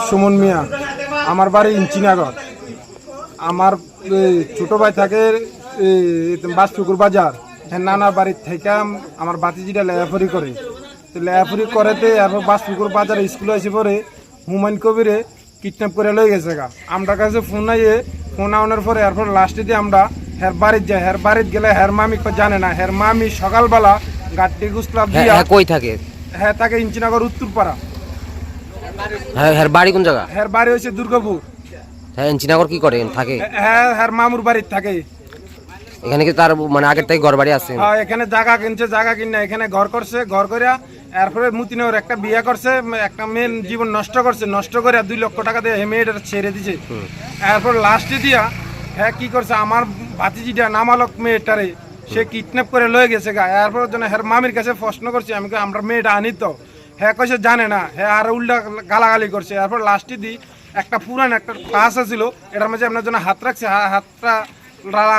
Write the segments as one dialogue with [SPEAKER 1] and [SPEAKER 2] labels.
[SPEAKER 1] সুমন মিয়া। আমার বাড়ি ইঞ্চিনাগর আমার ছোট ভাই থাকে বাসপুকুর বাজার। নানার বাড়ির থেকে আম- আমার বাতিজিটা লেয়াফরি করে। তো লেয়াফরি করেতে এরপর বাসপুকুর বাজার স্কুলে এসে পরে হুমায়ুন কবিরে কিডন্যাপ করে লয়ে গেছে গা। আমরা কাছে ফোন আইয়ে ফোন আনার পরে এরপর লাস্টে দিয়ে আমরা হের বাড়ির যাই হের বাড়ির গেলে হের মামি কো জানে না। হের মামি সকালবেলা গাড়ি গুসলাম
[SPEAKER 2] হ্যাঁ
[SPEAKER 1] দিয়া
[SPEAKER 2] হ্যাঁ, কই থাকে?
[SPEAKER 1] হ্যাঁ তাকে ইঞ্চিনাগর উত্তরপাড়া।
[SPEAKER 2] হ্যাঁ হ্যাঁ বাড়ি কোন জায়গা?
[SPEAKER 1] হের বাড়ি হয়েছে দুর্গাপুর।
[SPEAKER 2] হ্যাঁ এনচিনাগর কি করে? থাকে?
[SPEAKER 1] হ্যাঁ হ্যার মামুর বাড়ির থাকে।
[SPEAKER 2] এখানে কি তার মানে আগের থেকে ঘর বাড়ি আছে?
[SPEAKER 1] হ্যাঁ, এখানে জায়গা কিনছে জায়গা কিনে এখানে ঘর করছে ঘর করে এরপরে মুতিনগর একটা বিয়ে করছে একটা মেয়ের জীবন নষ্ট করছে। নষ্ট করে দুই লক্ষ টাকা দিয়ে মেয়েটা ছেড়ে দিছে। এরপর লাস্টে দিয়া হ্যাঁ কি করছে? আমার ভাতিজিটা নামালক মেয়েটারে সে কিডন্যাপ করে লয়ে গেছে গা। এরপর জন্য হ্যাঁ মামির কাছে প্রশ্ন করছি আমি আমরা মেয়েটা আনি তো? হ্যাঁ কইসে জানে না। হ্যাঁ আর উল্টা গালাগালি করছে। এরপর লাস্টে দিই একটা পুরান একটা ক্লাস আছিল। এটার মাঝে আপনার জন্য হাত রাখছে। হাতটা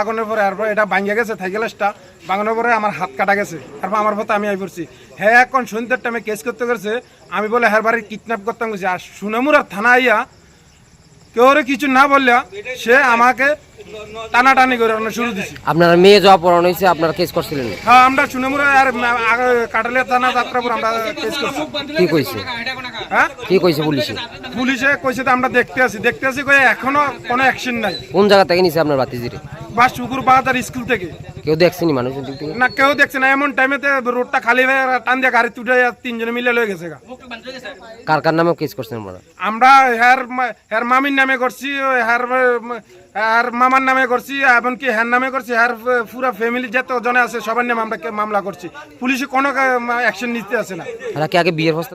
[SPEAKER 1] আগুনের পরে এরপর এটা ভাঙ্গা গেছে থাইকেলাসটা বাঙানোর পরে আমার হাত কাটা গেছে। তারপর আমার পথে আমি আই পড়ছি। হ্যাঁ এখন সন্ধ্যার টাইমে কেস করতে গেছে। আমি বলে হ্যার বাড়ির কিডন্যাপ করতাম। গেছি আর সুনামুরার থানা আইয়া কেউ কিছু না বললে সে আমাকে টানাটানি করে আমরা শুরু দিছি।
[SPEAKER 2] আপনার মেয়ে যাওয়া পড়ানো হয়েছে আপনারা কেস করছিলেন?
[SPEAKER 1] হ্যাঁ আমরা সুনামুরা আর আগে কাটালিয়া থানা যাত্রাপুর আমরা কেস করছি।
[SPEAKER 2] কি কইছে?
[SPEAKER 1] হ্যাঁ?
[SPEAKER 2] কি কইছে পুলিশে?
[SPEAKER 1] পুলিশে কইছে তো আমরা দেখতে আছি। দেখতে আছি কয়ে এখনও কোনো অ্যাকশন নাই।
[SPEAKER 2] কোন জায়গা থেকে নিছে আপনার বাতিজিরে
[SPEAKER 1] বা শুকুর বাজার স্কুল থেকে।
[SPEAKER 2] কেউ দেখছেনি মানুষ
[SPEAKER 1] না কেউ দেখছে না। এমন টাইমেতে রোডটা খালি হয়ে টান দিয়ে গাড়ি তুটে তিনজনে মিলে লয়ে গেছে
[SPEAKER 2] কার কার নামে কেস করছেন
[SPEAKER 1] আমরা হ্যার হ্যার মামির নামে করছি হ্যার হ্যার মামার নামে করছি এমনকি হ্যার নামে করছি হ্যার পুরো ফ্যামিলি যত জনে আছে সবার নামে আমরা মামলা করছি। পুলিশে কোনো অ্যাকশন নিতে আসে না।
[SPEAKER 2] আগে বিয়ের